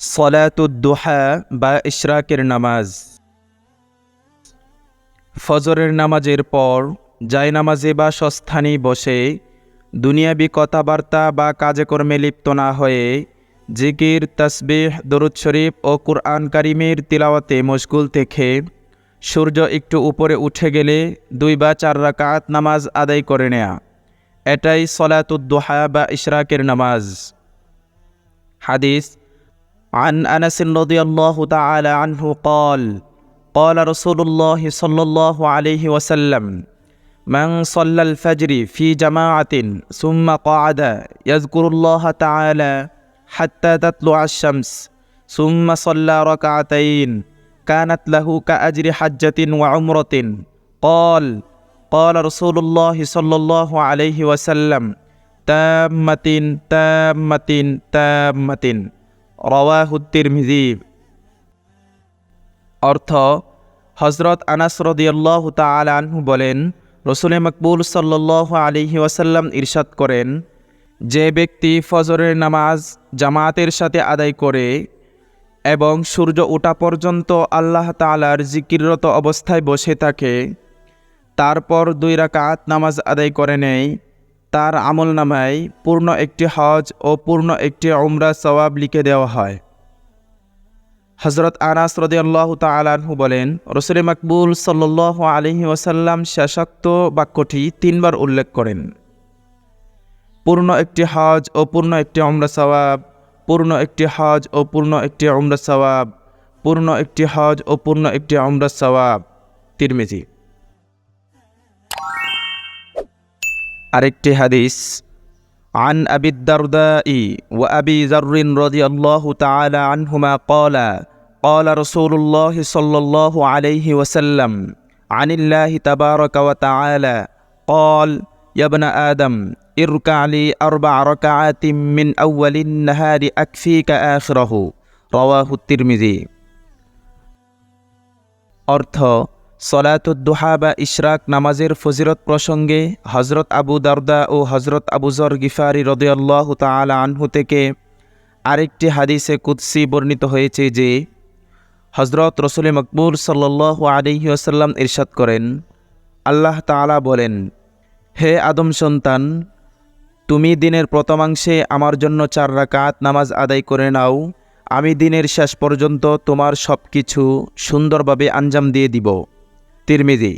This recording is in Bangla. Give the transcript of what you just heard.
সলাতুদ্দোহা বা ইশরাকের নামাজ। ফজরের নামাজের পর জায়নামাজে বা সস্থানে বসে দুনিয়াবি কথাবার্তা বা কাজকর্মে লিপ্ত না হয়ে জিকির, তসবিহ, দরুদ শরীফ ও কুরআন কারিমের তিলাওয়াতে মশগুল থেকে সূর্য একটু উপরে উঠে গেলে দুই বা চার রাকাত নামাজ আদায় করে নেয়া। এটাই সলাতুদ্দোহা বা ইশরাকের নামাজ। হাদিস عن أنس رضي الله تعالى عنه قال قال رسول الله صلى الله عليه وسلم من صلى الفجر في جماعة ثم قعد يذكر الله تعالى حتى تطلع الشمس ثم صلى ركعتين كانت له كأجر حجة وعمرة قال قال رسول الله صلى الله عليه وسلم تامة تامة تامة রওয়াহুত্তিরমিজি অর্থ হজরত আনাস রদিয়াল্লাহ বলেন, রসুল মকবুল সাল্লাহ আলিহি ওয়াসাল্লাম ইরশাদ করেন, যে ব্যক্তি ফজরের নামাজ জামাতের সাথে আদায় করে এবং সূর্য ওঠা পর্যন্ত আল্লাহ তালার জিকিররত অবস্থায় বসে থাকে, তারপর দুই রাকাত নামাজ আদায় করে নেয় তার আমল নামায় পূর্ণ একটি হজ ও পূর্ণ একটি উমরা সওয়াব লিখে দেওয়া হয়। হজরত আনাস রদিয়াল্লাহ তালাহু বলেন, রসুল মকবুল সাল্লাহ আলহি ওসাল্লাম শেষাক্ত বাক্যটি তিনবার উল্লেখ করেন। পূর্ণ একটি হজ ও পূর্ণ একটি উমরা সওয়াব, পূর্ণ একটি হজ ও পূর্ণ একটি উমরা সওয়াব, পূর্ণ একটি হজ ও পূর্ণ একটি উমরা সওয়াব। তিরমিজি আরেকটি হাদিস عن أبي الدرداء وأبي ذر رضي الله تعالى عنهما قال قال رسول الله صلى الله عليه وسلم عن الله تبارك وتعالى قال يا ابن آدم اركع لي أربع ركعات من أول النهار أكفيك آخره رواه الترمذي অর্থ সলাতুদ্দোহা বা ইশরাক নামাজের ফজিরত প্রসঙ্গে হজরত আবু দারদা ও হজরত আবুজর গিফারি রদিয়াল্লাহ তালা আনহু থেকে আরেকটি হাদিসে কুৎসি বর্ণিত হয়েছে যে হজরত রসুল মকবুল সাল্লাহ আলিহি আসাল্লাম ইরশাদ করেন, আল্লাহ তালা বলেন, হে আদম সন্তান, তুমি দিনের প্রথমাংশে আমার জন্য চার রাকাত নামাজ আদায় করে নাও, আমি দিনের শেষ পর্যন্ত তোমার সব কিছু সুন্দরভাবে আঞ্জাম দিয়ে দিব। তিরমিজি